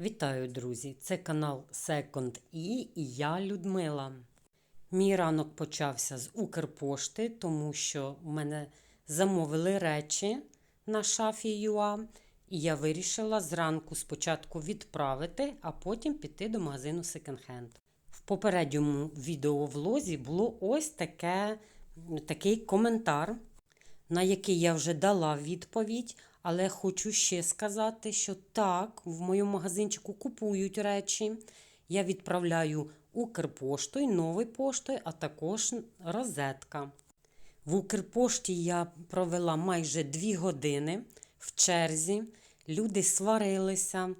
Вітаю, друзі! Це канал Second E і я Людмила. Мій ранок почався з Укрпошти, тому що в мене замовили речі на шафі ЮА, і я вирішила зранку спочатку відправити, а потім піти до магазину Second Hand. В попередньому відеовлозі було ось таке, такий коментар на який я вже дала відповідь, але хочу ще сказати, що так, в моєму магазинчику купують речі. Я відправляю Укрпоштою, новою поштою, а також розетка. В Укрпошті я провела майже дві години в черзі. Люди сварилися,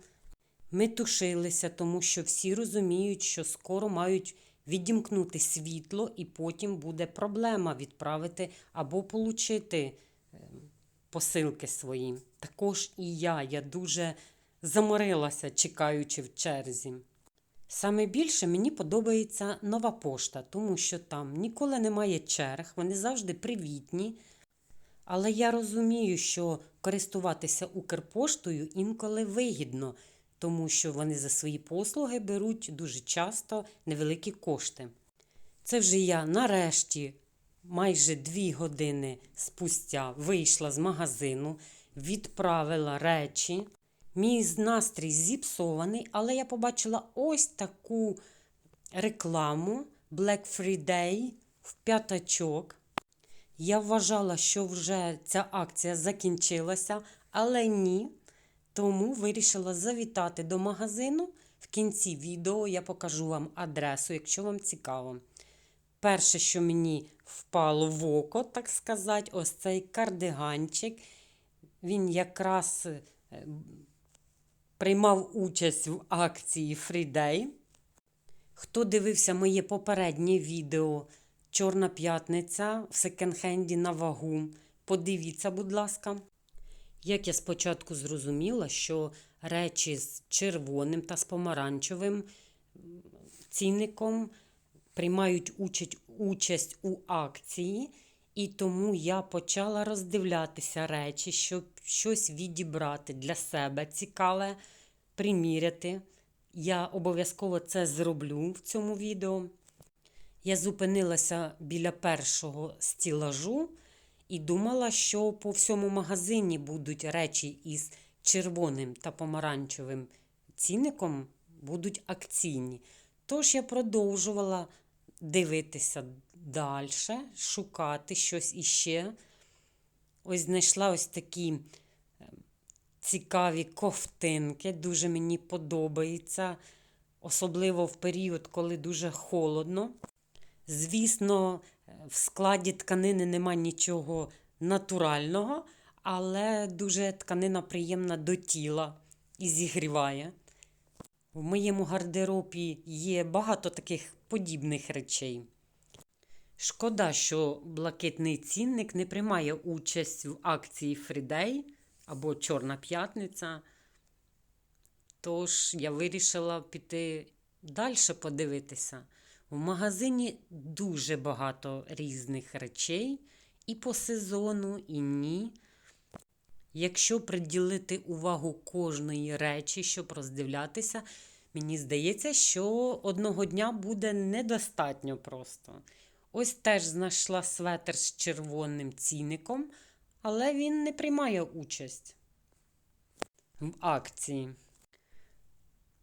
метушилися, тому що всі розуміють, що скоро мають відімкнути світло, і потім буде проблема відправити або отримати посилки свої. Також і я. Я дуже заморилася, чекаючи в черзі. Саме більше мені подобається нова пошта, тому що там ніколи немає черг, вони завжди привітні. Але я розумію, що користуватися Укрпоштою інколи вигідно, тому що вони за свої послуги беруть дуже часто невеликі кошти. Це вже я нарешті майже дві години спустя вийшла з магазину, відправила речі. Мій настрій зіпсований, але я побачила ось таку рекламу Black Friday в п'ятачок. Я вважала, що вже ця акція закінчилася, але ні. Тому вирішила завітати до магазину. В кінці відео я покажу вам адресу, якщо вам цікаво. Перше, що мені впало в око, так сказати, ось цей кардиганчик. Він якраз е, приймав участь в акції Фрідей. Хто дивився моє попереднє відео Чорна п'ятниця в секонд-хенді на вагу, подивіться, будь ласка. Як я спочатку зрозуміла, що речі з червоним та з помаранчевим цінником приймають участь, участь у акції, і тому я почала роздивлятися речі, щоб щось відібрати для себе цікаве, приміряти. Я обов'язково це зроблю в цьому відео. Я зупинилася біля першого стілажу і думала, що по всьому магазині будуть речі із червоним та помаранчевим цінником будуть акційні. Тож я продовжувала дивитися далі, шукати щось іще. Ось знайшла ось такі ем, цікаві ковтинки, дуже мені подобається, особливо в період, коли дуже холодно. Звісно, в складі тканини нема нічого натурального, але дуже тканина приємна до тіла і зігріває. В моєму гардеробі є багато таких подібних речей. Шкода, що блакитний цінник не приймає участь в акції Фрідей або Чорна п'ятниця. Тож я вирішила піти далі подивитися. В магазині дуже багато різних речей і по сезону, і ні. Якщо приділити увагу кожної речі, щоб роздивлятися, мені здається, що одного дня буде недостатньо просто. Ось теж знайшла светр з червоним цінником, але він не приймає участь в акції.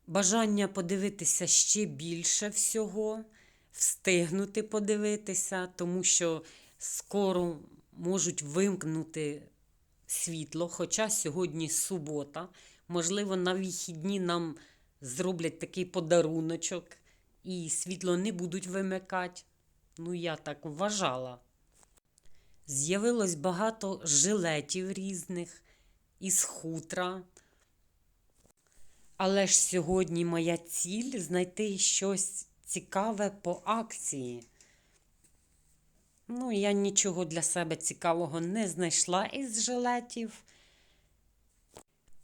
Бажання подивитися ще більше всього, встигнути подивитися, тому що скоро можуть вимкнути світло, хоча сьогодні субота. Можливо, на вихідні нам зроблять такий подаруночок і світло не будуть вимикати. Ну, я так вважала. З'явилось багато жилетів різних із хутра. Але ж сьогодні моя ціль знайти щось цікаве по акції. Ну, я нічого для себе цікавого не знайшла із жилетів.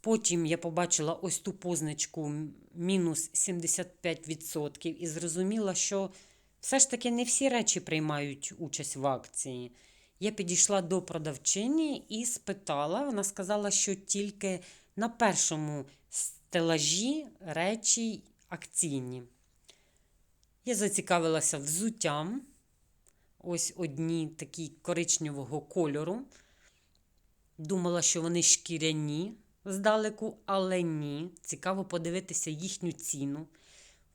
Потім я побачила ось ту позначку мінус 75% і зрозуміла, що все ж таки не всі речі приймають участь в акції. Я підійшла до продавчині і спитала, вона сказала, що тільки на першому стелажі, речі акційні. Я зацікавилася взуттям. Ось одні такі коричневого кольору. Думала, що вони шкіряні здалеку, але ні. Цікаво подивитися їхню ціну.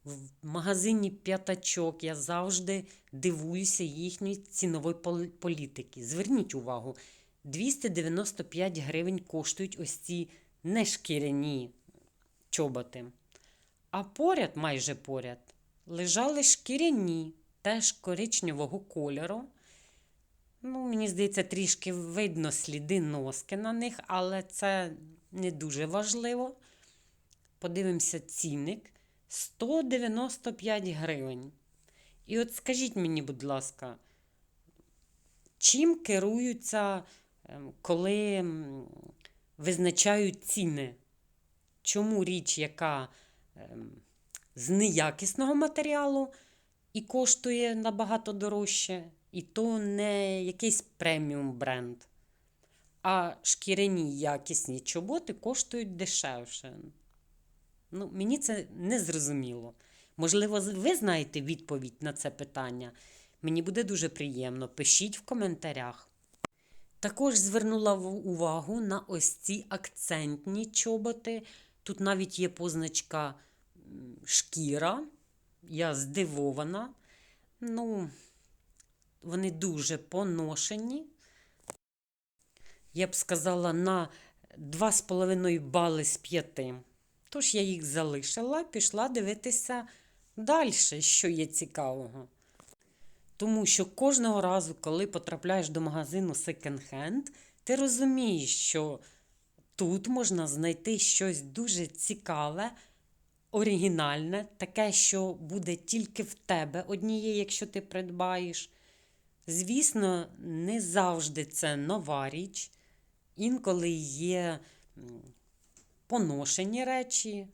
В магазині п'ятачок я завжди дивуюся їхньої цінової політики. Зверніть увагу, 295 гривень коштують ось ці нешкіряні чоботи. А поряд, майже поряд, лежали шкіряні, теж коричневого кольору. Ну, мені здається, трішки видно сліди носки на них, але це не дуже важливо. Подивимося цінник 195 гривень. І от скажіть мені, будь ласка, чим керуються, ем, коли визначають ціни? Чому річ, яка ем, з неякісного матеріалу і коштує набагато дорожче, і то не якийсь преміум бренд, а шкіряні якісні чоботи коштують дешевше. Ну, мені це не зрозуміло. Можливо, ви знаєте відповідь на це питання. Мені буде дуже приємно. Пишіть в коментарях. Також звернула увагу на ось ці акцентні чоботи. Тут навіть є позначка шкіра. Я здивована. Ну, вони дуже поношені. Я б сказала, на 2,5 бали з 5. Тож я їх залишила, пішла дивитися далі, що є цікавого. Тому що кожного разу, коли потрапляєш до магазину секонд-хенд, ти розумієш, що тут можна знайти щось дуже цікаве, оригінальне, таке, що буде тільки в тебе однієї, якщо ти придбаєш. Звісно, не завжди це нова річ. Інколи є поношені речі,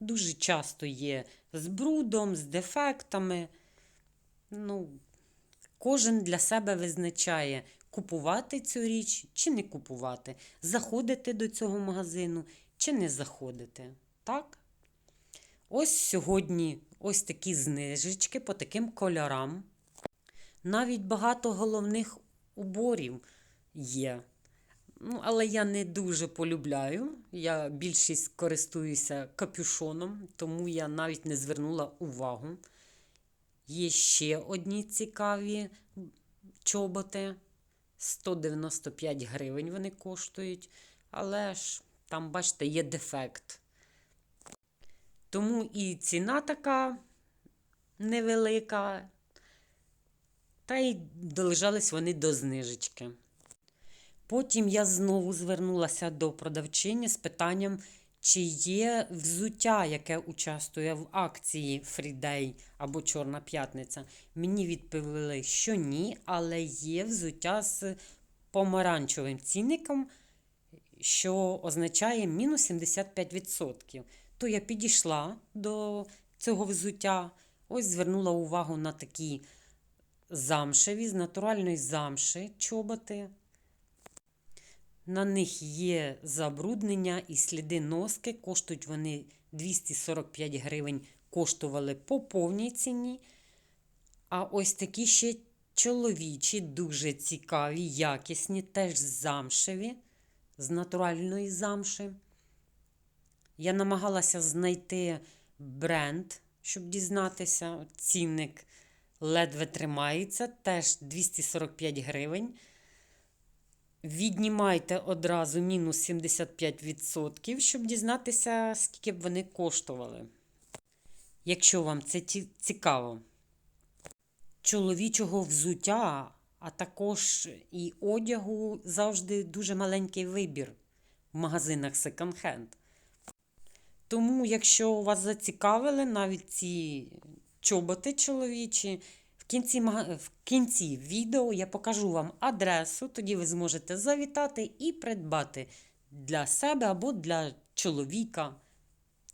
дуже часто є з брудом, з дефектами. Ну, кожен для себе визначає, купувати цю річ чи не купувати, заходити до цього магазину чи не заходити. Так? Ось сьогодні ось такі знижечки по таким кольорам. Навіть багато головних уборів є. Ну, але я не дуже полюбляю. Я більшість користуюся капюшоном, тому я навіть не звернула увагу. Є ще одні цікаві чоботи. 195 гривень вони коштують. Але ж там, бачите, є дефект. Тому і ціна така невелика. Та й долежались вони до знижечки. Потім я знову звернулася до продавчині з питанням, чи є взуття, яке участвує в акції Фрідей або Чорна п'ятниця. Мені відповіли, що ні, але є взуття з помаранчевим цінником, що означає мінус 75%. То я підійшла до цього взуття, ось звернула увагу на такі замшеві, з натуральної замши чоботи. На них є забруднення і сліди носки. Коштують вони 245 гривень, коштували по повній ціні. А ось такі ще чоловічі, дуже цікаві, якісні, теж замшеві, з натуральної замши. Я намагалася знайти бренд, щоб дізнатися. Цінник ледве тримається, теж 245 гривень. Віднімайте одразу мінус 75%, щоб дізнатися, скільки б вони коштували. Якщо вам це цікаво. Чоловічого взуття, а також і одягу завжди дуже маленький вибір в магазинах секонд-хенд. Тому, якщо вас зацікавили навіть ці чоботи чоловічі, кінці, в кінці відео я покажу вам адресу, тоді ви зможете завітати і придбати для себе або для чоловіка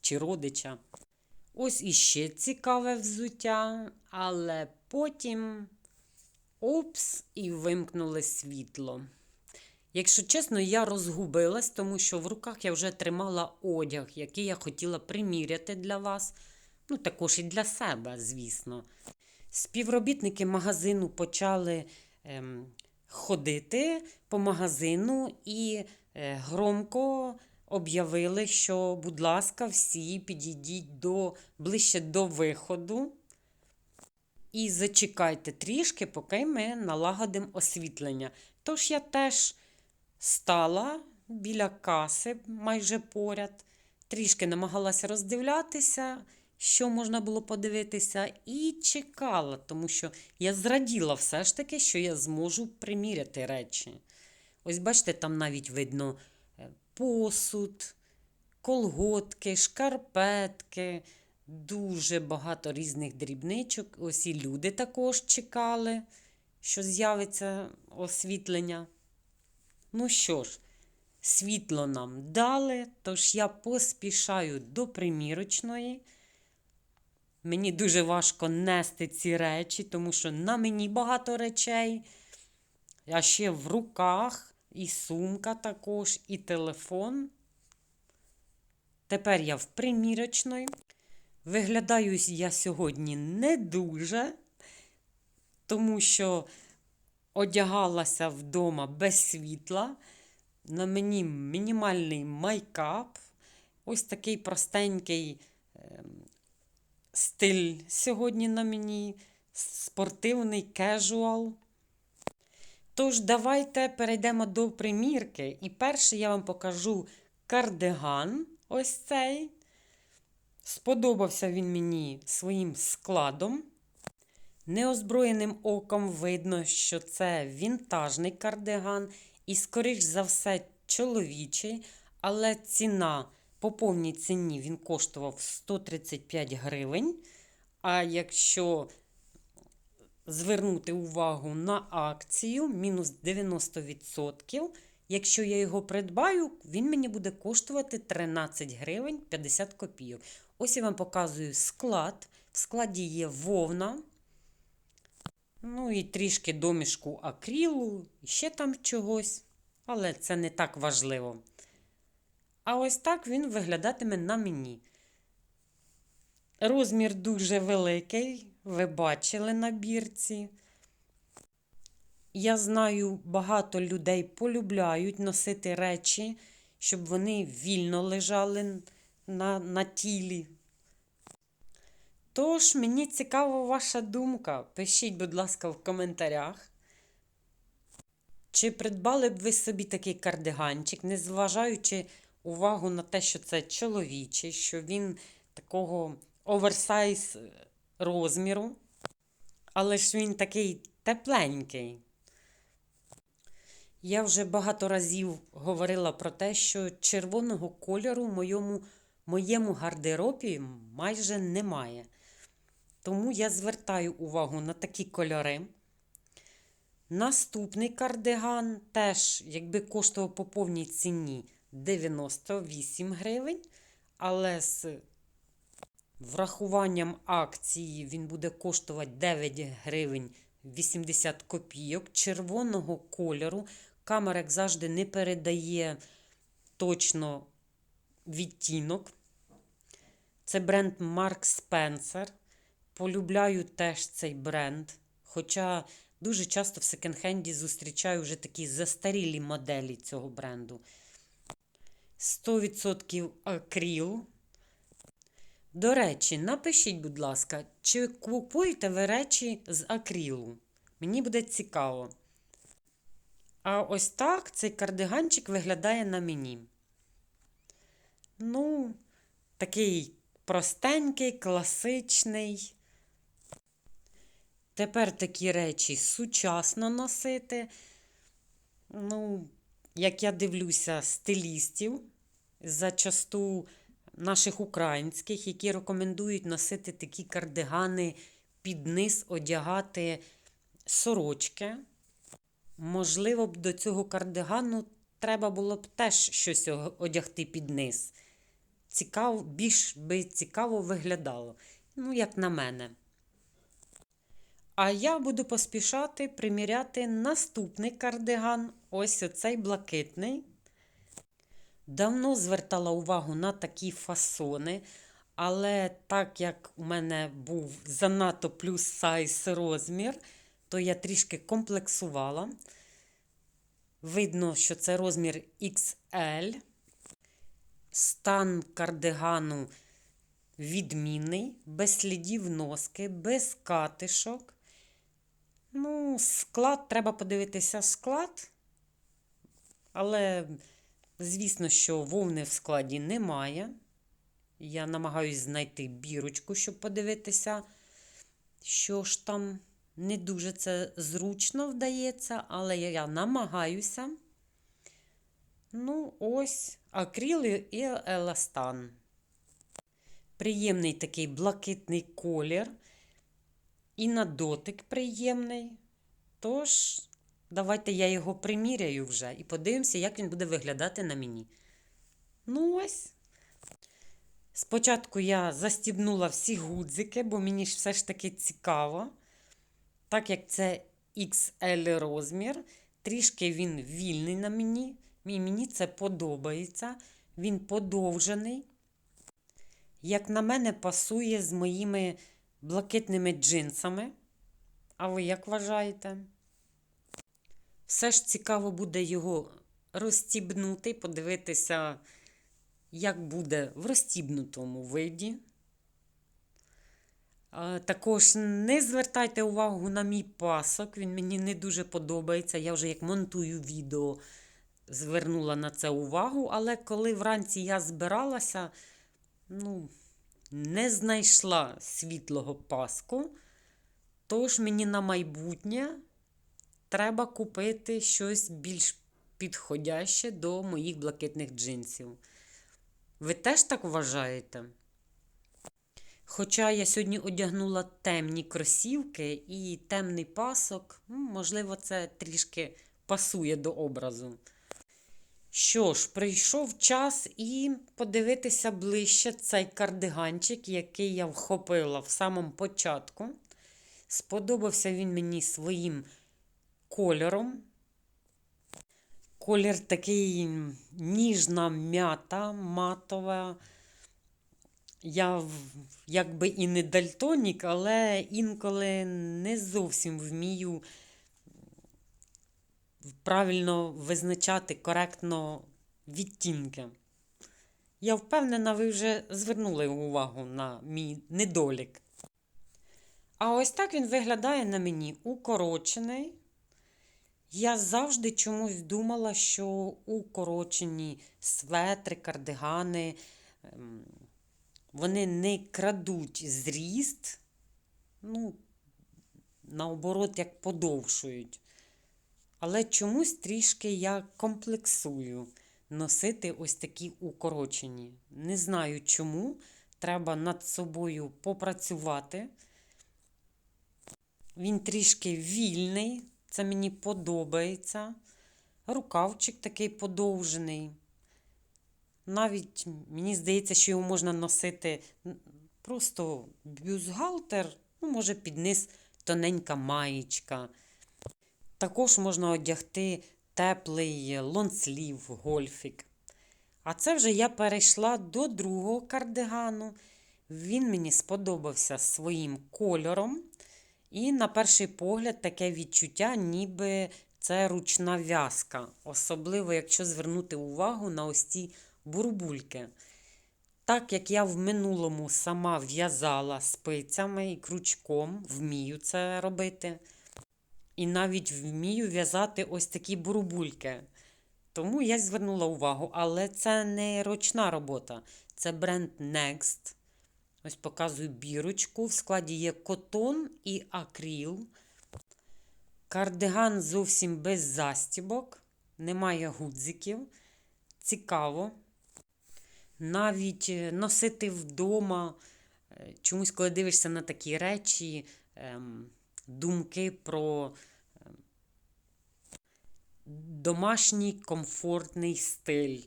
чи родича. Ось іще цікаве взуття, але потім опс і вимкнули світло. Якщо чесно, я розгубилась, тому що в руках я вже тримала одяг, який я хотіла приміряти для вас. Ну, також і для себе, звісно. Співробітники магазину почали ем, ходити по магазину і е, громко об'явили, що, будь ласка, всі підійдіть до, ближче до виходу. І зачекайте трішки, поки ми налагодимо освітлення. Тож я теж стала біля каси майже поряд, трішки намагалася роздивлятися, що можна було подивитися, і чекала, тому що я зраділа все ж таки, що я зможу приміряти речі. Ось бачите, там навіть видно е, посуд, колготки, шкарпетки, дуже багато різних дрібничок. Ось і люди також чекали, що з'явиться освітлення. Ну що ж, світло нам дали, тож я поспішаю до примірочної. Мені дуже важко нести ці речі, тому що на мені багато речей, а ще в руках, і сумка також, і телефон. Тепер я в примірочної. Виглядаю я сьогодні не дуже, тому що одягалася вдома без світла. На мені мінімальний майкап. Ось такий простенький ем, стиль сьогодні на мені, спортивний кежуал. Тож, давайте перейдемо до примірки. І перше я вам покажу кардиган. Ось цей. Сподобався він мені своїм складом. Неозброєним оком видно, що це вінтажний кардиган і, скоріш за все, чоловічий, але ціна по повній ціні він коштував 135 гривень. А якщо звернути увагу на акцію, мінус 90%, якщо я його придбаю, він мені буде коштувати 13 гривень 50 копійок. Ось я вам показую склад. В складі є вовна. Ну і трішки домішку акрилу, ще там чогось. Але це не так важливо. А ось так він виглядатиме на мені. Розмір дуже великий, ви бачили на бірці. Я знаю, багато людей полюбляють носити речі, щоб вони вільно лежали на, на тілі. Тож, мені цікава ваша думка. Пишіть, будь ласка, в коментарях. Чи придбали б ви собі такий кардиганчик, незважаючи увагу на те, що це чоловічий, що він такого оверсайз розміру, але ж він такий тепленький. Я вже багато разів говорила про те, що червоного кольору в моєму, моєму гардеробі майже немає. Тому я звертаю увагу на такі кольори. Наступний кардиган теж, якби коштував по повній ціні 98 гривень, але з врахуванням акції він буде коштувати 9 гривень 80 копійок червоного кольору. Камера, як завжди, не передає точно відтінок. Це бренд Mark Spencer. Полюбляю теж цей бренд. Хоча дуже часто в секонд-хенді зустрічаю вже такі застарілі моделі цього бренду. 100% акріл. До речі, напишіть, будь ласка, чи купуєте ви речі з акрилу? Мені буде цікаво. А ось так цей кардиганчик виглядає на мені. Ну, такий простенький, класичний. Тепер такі речі сучасно носити. Ну, як я дивлюся, стилістів зачасту наших українських, які рекомендують носити такі кардигани під низ одягати сорочки. Можливо, б до цього кардигану треба було б теж щось одягти під низ. Цікаво, більш би цікаво виглядало. Ну, як на мене. А я буду поспішати приміряти наступний кардиган. Ось оцей блакитний. Давно звертала увагу на такі фасони, але так як у мене був занадто плюс сайз розмір, то я трішки комплексувала. Видно, що це розмір XL. Стан кардигану відмінний, без слідів носки, без катишок. Ну, склад, треба подивитися склад. Але, звісно, що вовни в складі немає. Я намагаюсь знайти бірочку, щоб подивитися, що ж там не дуже це зручно вдається, але я намагаюся. Ну, ось акріл і еластан. Приємний такий блакитний колір. І на дотик приємний. Тож, давайте я його приміряю вже і подивимося, як він буде виглядати на мені. Ну ось. Спочатку я застібнула всі гудзики, бо мені ж все ж таки цікаво. Так як це XL розмір, трішки він вільний на мені. І мені це подобається. Він подовжений. Як на мене, пасує з моїми блакитними джинсами. А ви як вважаєте? Все ж цікаво буде його розстібнути, подивитися, як буде в розстібнутому виді. Також не звертайте увагу на мій пасок, він мені не дуже подобається. Я вже як монтую відео, звернула на це увагу, але коли вранці я збиралася, ну, не знайшла світлого паску, тож мені на майбутнє треба купити щось більш підходяще до моїх блакитних джинсів. Ви теж так вважаєте? Хоча я сьогодні одягнула темні кросівки і темний пасок, можливо, це трішки пасує до образу. Що ж, прийшов час і подивитися ближче цей кардиганчик, який я вхопила в самому початку. Сподобався він мені своїм кольором. Колір такий ніжна м'ята, матова. Я якби і не дальтонік, але інколи не зовсім вмію правильно визначати коректно відтінки. Я впевнена, ви вже звернули увагу на мій недолік. А ось так він виглядає на мені укорочений. Я завжди чомусь думала, що укорочені светри, кардигани, ем, вони не крадуть зріст, ну, наоборот, як подовшують. Але чомусь трішки я комплексую носити ось такі укорочені. Не знаю чому. Треба над собою попрацювати. Він трішки вільний, це мені подобається. Рукавчик такий подовжений. Навіть мені здається, що його можна носити просто бюстгальтер, ну, може, під низ тоненька маєчка. Також можна одягти теплий лонслів, гольфік. А це вже я перейшла до другого кардигану. Він мені сподобався своїм кольором. І, на перший погляд, таке відчуття, ніби це ручна в'язка. Особливо, якщо звернути увагу на ось ці бурбульки. Так як я в минулому сама в'язала спицями і крючком, вмію це робити. І навіть вмію в'язати ось такі бурбульки. Тому я звернула увагу, але це не ручна робота, це бренд Next. Ось показую бірочку. В складі є котон і акріл. Кардиган зовсім без застібок, немає гудзиків. Цікаво. Навіть е, носити вдома, е, чомусь, коли дивишся на такі речі, ем, думки про ем, домашній комфортний стиль.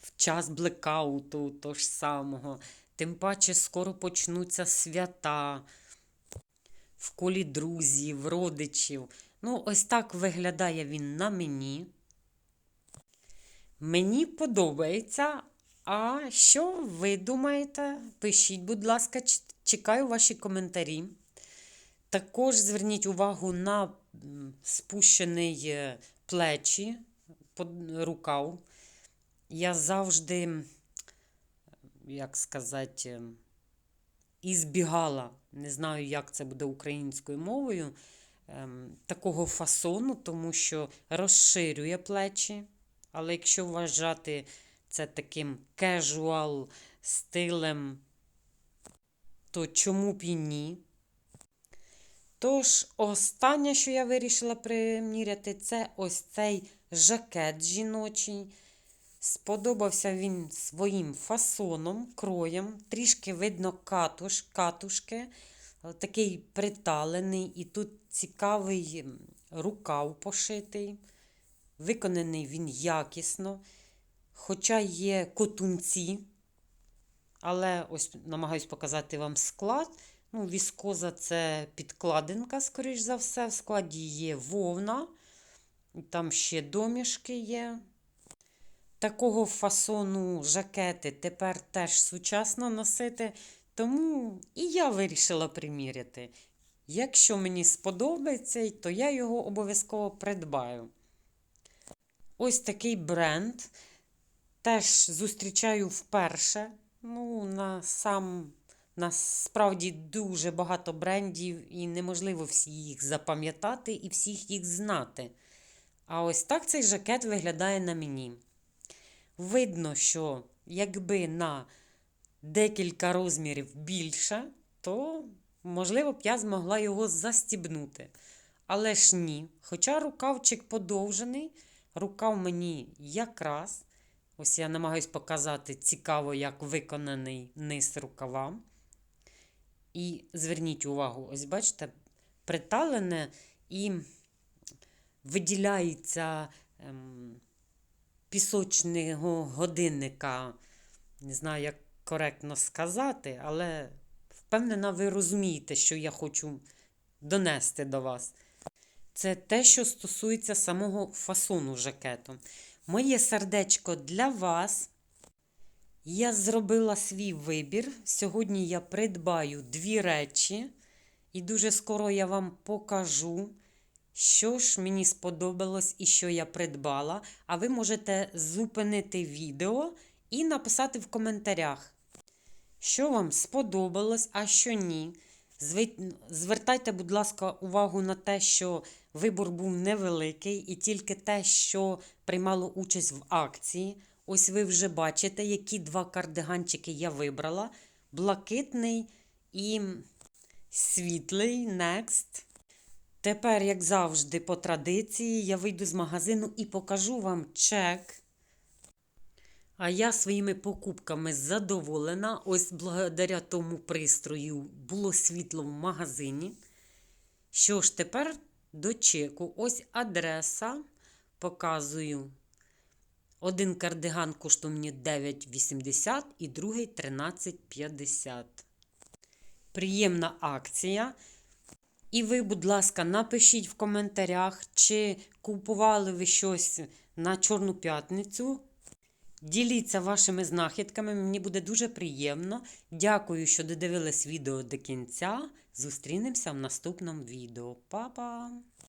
В час блекауту того ж самого. Тим паче скоро почнуться свята. в колі друзів, родичів. Ну, ось так виглядає він на мені. Мені подобається. А що ви думаєте? Пишіть, будь ласка, чекаю ваші коментарі. Також зверніть увагу на спущений е, плечі, рукав. Я завжди, як сказати, ем, ізбігала, не знаю, як це буде українською мовою, ем, такого фасону, тому що розширює плечі. Але якщо вважати це таким кежуал стилем, то чому б і ні? Тож, останнє, що я вирішила приміряти, це ось цей жакет жіночий. Сподобався він своїм фасоном, кроєм. Трішки видно катуш, катушки, е, такий приталений, і тут цікавий рукав пошитий. Виконаний він якісно. Хоча є котунці, але ось намагаюсь показати вам склад. Ну, віскоза це підкладинка, скоріш за все. В складі є вовна, там ще домішки є. Такого фасону жакети тепер теж сучасно носити, тому і я вирішила приміряти. Якщо мені сподобається, то я його обов'язково придбаю. Ось такий бренд. Теж зустрічаю вперше. Ну, на сам насправді дуже багато брендів, і неможливо всі їх запам'ятати і всіх їх знати. А ось так цей жакет виглядає на мені. Видно, що якби на декілька розмірів більше, то, можливо, б я змогла його застібнути. Але ж ні. Хоча рукавчик подовжений, рукав мені якраз. Ось я намагаюсь показати цікаво, як виконаний низ рукава. І зверніть увагу, ось бачите, приталене і виділяється ем, пісочного годинника. Не знаю, як коректно сказати, але впевнена, ви розумієте, що я хочу донести до вас. Це те, що стосується самого фасону жакету. Моє сердечко для вас. Я зробила свій вибір. Сьогодні я придбаю дві речі, і дуже скоро я вам покажу, що ж мені сподобалось і що я придбала. А ви можете зупинити відео і написати в коментарях, що вам сподобалось, а що ні. Звертайте, будь ласка, увагу на те, що вибор був невеликий, і тільки те, що приймало участь в акції. Ось ви вже бачите, які два кардиганчики я вибрала: блакитний і світлий Next. Тепер, як завжди, по традиції, я вийду з магазину і покажу вам чек. А я своїми покупками задоволена. Ось благодаря тому пристрою було світло в магазині. Що ж, тепер до чеку. Ось адреса. Показую. Один кардиган коштує мені 9,80 і другий 13,50. Приємна акція. І ви, будь ласка, напишіть в коментарях, чи купували ви щось на Чорну п'ятницю. Діліться вашими знахідками, мені буде дуже приємно. Дякую, що додивились відео до кінця. Зустрінемося в наступному відео. Па-па!